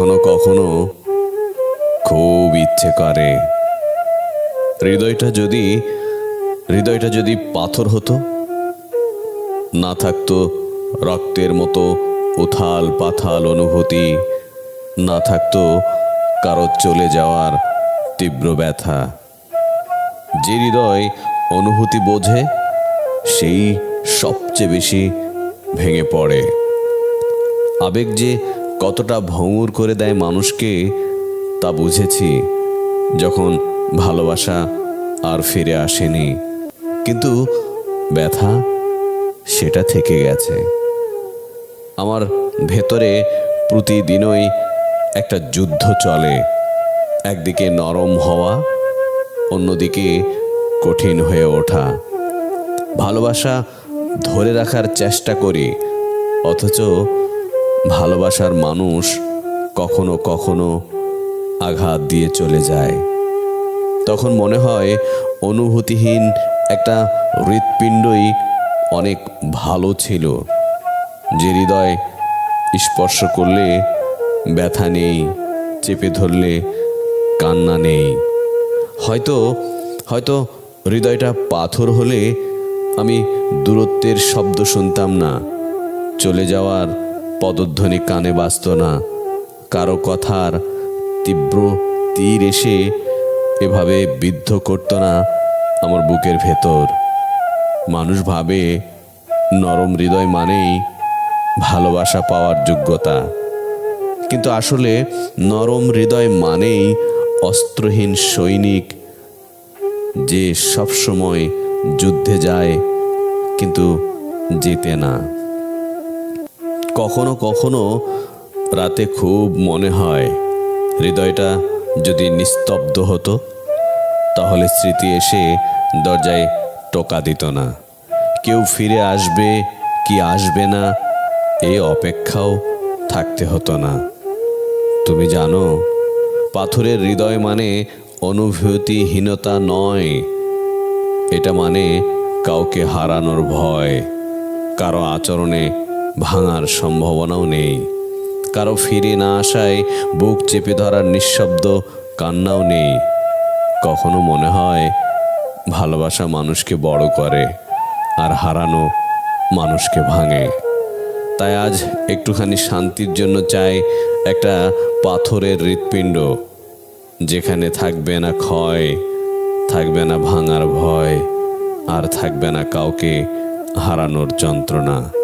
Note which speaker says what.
Speaker 1: কখনো কখনো খুব ইচ্ছে করে। হৃদয়টা যদি হৃদয়টা যদি পাথর হতো, না থাকতো রক্তের মতো উথাল পাথাল অনুভূতি, না থাকতো কারও চলে যাওয়ার তীব্র ব্যথা। যে হৃদয় অনুভূতি বোঝে, সেই সবচেয়ে বেশি ভেঙে পড়ে। আবেগ যে কতটা ভঙ্গুর করে দেয় মানুষকে তা বুঝেছি যখন ভালোবাসা আর ফিরে আসেনি। কিন্তু ব্যথা সেটা থেকে গেছে। আমার ভেতরে প্রতিদিনই একটা যুদ্ধ চলে। একদিকে নরম হওয়া, অন্যদিকে কঠিন হয়ে ওঠা। ভালোবাসা ধরে রাখার চেষ্টা করি, অথচ ভালোবাসার মানুষ কখনো কখনো আঘাত দিয়ে চলে যায়। তখন মনে হয় অনুভূতিহীন একটা হৃৎপিণ্ডই অনেক ভালো ছিল। যে হৃদয় স্পর্শ করলে ব্যথা নেই, চেপে ধরলে কান্না নেই। হয়তো হয়তো হৃদয়টা পাথর হলে আমি দূরত্বের শব্দ শুনতাম না। চলে যাওয়ার পদধ্বনি কানে বাজত না। কারও কথার তীব্র তীর এসে এভাবে বিদ্ধ করতো না আমার বুকের ভেতর। মানুষ ভাবে, নরম হৃদয় মানেই ভালোবাসা পাওয়ার যোগ্যতা। কিন্তু আসলে নরম হৃদয় মানেই অস্ত্রহীন সৈনিক যে সবসময় যুদ্ধে যায়, কিন্তু যেতে না। কখনো কখনো রাতে খুব মনে হয় হৃদয়টা যদি নিস্তব্ধ হতো, তাহলে স্মৃতি এসে দরজায় টোকা দিত না। কেউ ফিরে আসবে কি আসবে না এই অপেক্ষাও থাকতে হতো না। তুমি জানো, পাথরের হৃদয় মানে অনুভূতিহীনতা নয়। এটা মানে কাউকে হারানোর ভয়, কারও আচরণে ভাঙার সম্ভাবনাও নেই। কারও ফিরে না আসায় বুক চেপে ধরার নিঃশব্দ কান্নাও নেই। কখনো মনে হয় ভালোবাসা মানুষকে বড় করে আর হারানো মানুষকে ভাঙে। তাই আজ একটুখানি শান্তির জন্য চাই একটা পাথরের হৃৎপিণ্ড, যেখানে থাকবে না ক্ষয়, থাকবে না ভাঙার ভয়, আর থাকবে না কাউকে হারানোর যন্ত্রণা।